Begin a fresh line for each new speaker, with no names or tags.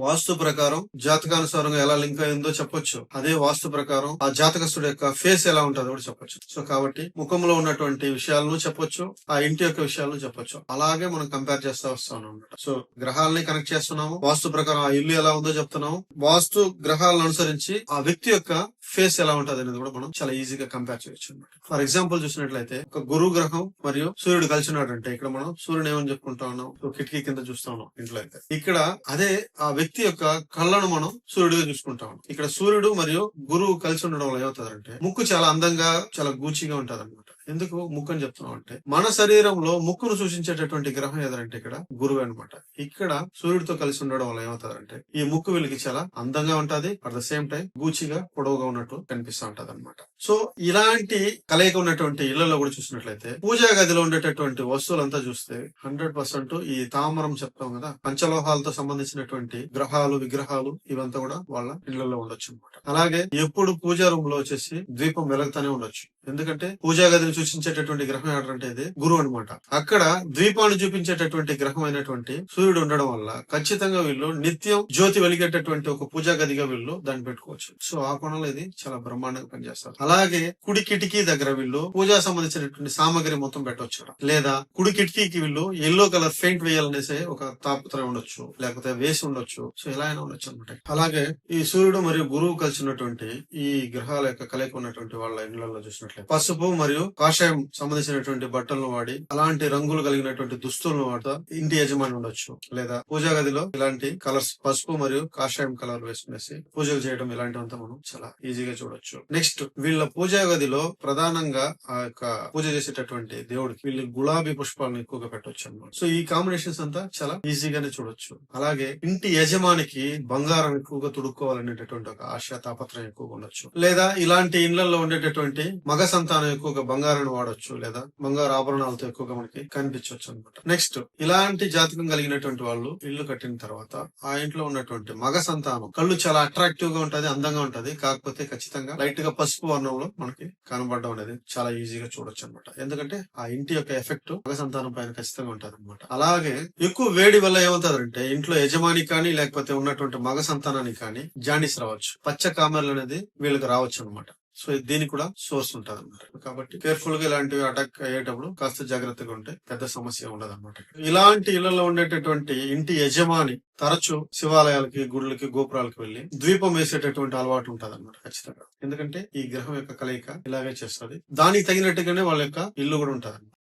వాస్తు ప్రకారం జాతకానుసారంగా ఎలా లింక్ అయిందో చెప్పొచ్చు. అదే వాస్తు ప్రకారం ఆ జాతకస్తుడి యొక్క ఫేస్ ఎలా ఉంటుందో కూడా చెప్పొచ్చు. సో కాబట్టి ముఖంలో ఉన్నటువంటి విషయాలను చెప్పొచ్చు ఆ ఇంటి యొక్క విషయాలను చెప్పొచ్చు. అలాగే మనం కంపేర్ చేస్తా వస్తాం అనమాట సో గ్రహాలని కనెక్ట్ చేస్తున్నాము వాస్తు ప్రకారం ఆ ఇల్లు ఎలా ఉందో చెప్తున్నాము. వాస్తు గ్రహాలను అనుసరించి ఆ వ్యక్తి యొక్క ఫేస్ ఎలా ఉంటది అనేది కూడా మనం చాలా ఈజీగా కంపేర్ చేయొచ్చు అనమాట ఫర్ ఎగ్జాంపుల్ చూసినట్లయితే ఒక గురు గ్రహం మరియు సూర్యుడు కలిసినాడు అంటే ఇక్కడ మనం సూర్యుడు ఏమని చెప్పుకుంటా ఉన్నాం? కిటికీ కింద చూస్తా ఉన్నాం ఇంట్లో అయితే ఇక్కడ అదే ఆ వ్యక్తి యొక్క కళ్ళను మనం సూర్యుడిగా చూసుకుంటా ఉన్నాం. ఇక్కడ సూర్యుడు మరియు గురువు కలిసి ఉండడం వల్ల ఏమవుతుందంటే ముక్కు చాలా అందంగా చాలా గూచిగా ఉంటది అనమాట ఎందుకు ముక్కు అని చెప్తున్నాం అంటే మన శరీరంలో ముక్కును సూచించేటటువంటి గ్రహం ఏదంటే ఇక్కడ గురువు అన్నమాట. ఇక్కడ సూర్యుడితో కలిసి ఉండడం వల్ల ఏమవుతారంటే ఈ ముక్కు వెలికి చాలా అందంగా ఉంటది అట్ ద సేమ్ టైం గూచిగా పొడవుగా ఉన్నట్టు కనిపిస్తూ ఉంటది అనమాట సో ఇలాంటి కలయిక ఉన్నటువంటి ఇళ్ళలో కూడా చూసినట్లయితే పూజా గదిలో ఉండేటటువంటి వస్తువులంతా చూస్తే హండ్రెడ్ పర్సెంట్ ఈ తామరం చెప్తాం కదా పంచలోహాలతో సంబంధించినటువంటి గ్రహాలు విగ్రహాలు ఇవంతా కూడా వాళ్ళ ఇళ్ళలో ఉండొచ్చు అనమాట అలాగే ఎప్పుడు పూజా రూమ్లో వచ్చేసి దీపం వెలుగుతానే ఉండొచ్చు. ఎందుకంటే పూజా గదిని సూచించేటటువంటి గ్రహం ఏంటంటే ఇది గురువు అనమాట అక్కడ ద్వీపాన్ని చూపించేటటువంటి గ్రహం అయినటువంటి సూర్యుడు ఉండడం వల్ల ఖచ్చితంగా వీళ్ళు నిత్యం జ్యోతి వెలిగేటటువంటి ఒక పూజా గదిగా వీళ్ళు దాన్ని పెట్టుకోవచ్చు. సో ఆ కోణంలో ఇది చాలా బ్రహ్మాండంగా పనిచేస్తారు. అలాగే కుడి కిటికీ దగ్గర వీళ్ళు పూజా సంబంధించినటువంటి సామాగ్రి మొత్తం పెట్టవచ్చు లేదా కుడి కిటికీకి వీళ్ళు ఎల్లో కలర్ పెయింట్ వేయాలనేసే ఒక తాపత్రయం ఉండొచ్చు. లేకపోతే వేసి ఉండొచ్చు. సో ఇలా అయినా ఉండొచ్చు అనమాట అలాగే ఈ సూర్యుడు మరియు గురువు కలిసినటువంటి ఈ గ్రహాల యొక్క కలయిక ఉన్నటువంటి వాళ్ళ ఇళ్ళలో పసుపు మరియు కాషాయం సంబంధించినటువంటి బట్టలను వాడి అలాంటి రంగులు కలిగినటువంటి దుస్తులను వాడుతా ఇంటి యజమాని ఉండొచ్చు. లేదా పూజా గదిలో ఇలాంటి కలర్స్ పసుపు మరియు కాషాయం కలర్ వేసుకునేసి పూజలు చేయడం ఇలాంటివంతా మనం చాలా ఈజీగా చూడొచ్చు. నెక్స్ట్ వీళ్ళ పూజా గదిలో ప్రధానంగా ఆ యొక్క పూజ చేసేటటువంటి దేవుడికి వీళ్ళు గులాబీ పుష్పాలను ఎక్కువగా పెట్టొచ్చు అన్నమాట. సో ఈ కాంబినేషన్స్ అంతా చాలా ఈజీగానే చూడొచ్చు. అలాగే ఇంటి యజమానికి బంగారం ఎక్కువగా తుడుక్కోవాలనేటటువంటి ఒక ఆశ తాపత్రయం ఎక్కువగా ఉండొచ్చు. లేదా ఇలాంటి ఇండ్లలో ఉండేటటువంటి మగ మగ సంతానం ఎక్కువగా బంగారాన్ని వాడొచ్చు లేదా బంగారు ఆభరణాలతో ఎక్కువగా మనకి కనిపించవచ్చు అనమాట నెక్స్ట్ ఇలాంటి జాతకం కలిగినటువంటి వాళ్ళు ఇల్లు కట్టిన తర్వాత ఆ ఇంట్లో ఉన్నటువంటి మగ సంతానం కళ్ళు చాలా అట్రాక్టివ్గా ఉంటది అందంగా ఉంటది. కాకపోతే ఖచ్చితంగా లైట్గా పసుపు వర్ణంలో మనకి కనబడడం అనేది చాలా ఈజీగా చూడొచ్చు అనమాట ఎందుకంటే ఆ ఇంటి యొక్క ఎఫెక్ట్ మగ సంతానం పైన ఖచ్చితంగా ఉంటది అనమాట అలాగే ఎక్కువ వేడి వల్ల ఏమవుతుందంటే ఇంట్లో యజమాని కానీ లేకపోతే ఉన్నటువంటి మగ సంతానానికి కానీ జాండీస్ రావచ్చు. పచ్చ కామెర్లు అనేది వీళ్ళకి రావచ్చు అనమాట సో దీనికి కూడా సోర్స్ ఉంటది కాబట్టి కేర్ఫుల్గా ఇలాంటివి అటాక్ అయ్యేటప్పుడు కాస్త జాగ్రత్తగా ఉంటే పెద్ద సమస్య ఉండదు అనమాట ఇలాంటి ఇళ్ళలో ఉండేటటువంటి ఇంటి యజమాని తరచు శివాలయాలకి గుళ్ళకి గోపురాలకు వెళ్ళి ద్వీపం వేసేటటువంటి అలవాటు ఉంటది అనమాట ఖచ్చితంగా. ఎందుకంటే ఈ గ్రహం యొక్క కలయిక ఇలాగే చేస్తుంది. దానికి తగినట్టుగానే వాళ్ళ యొక్క ఇల్లు కూడా ఉంటది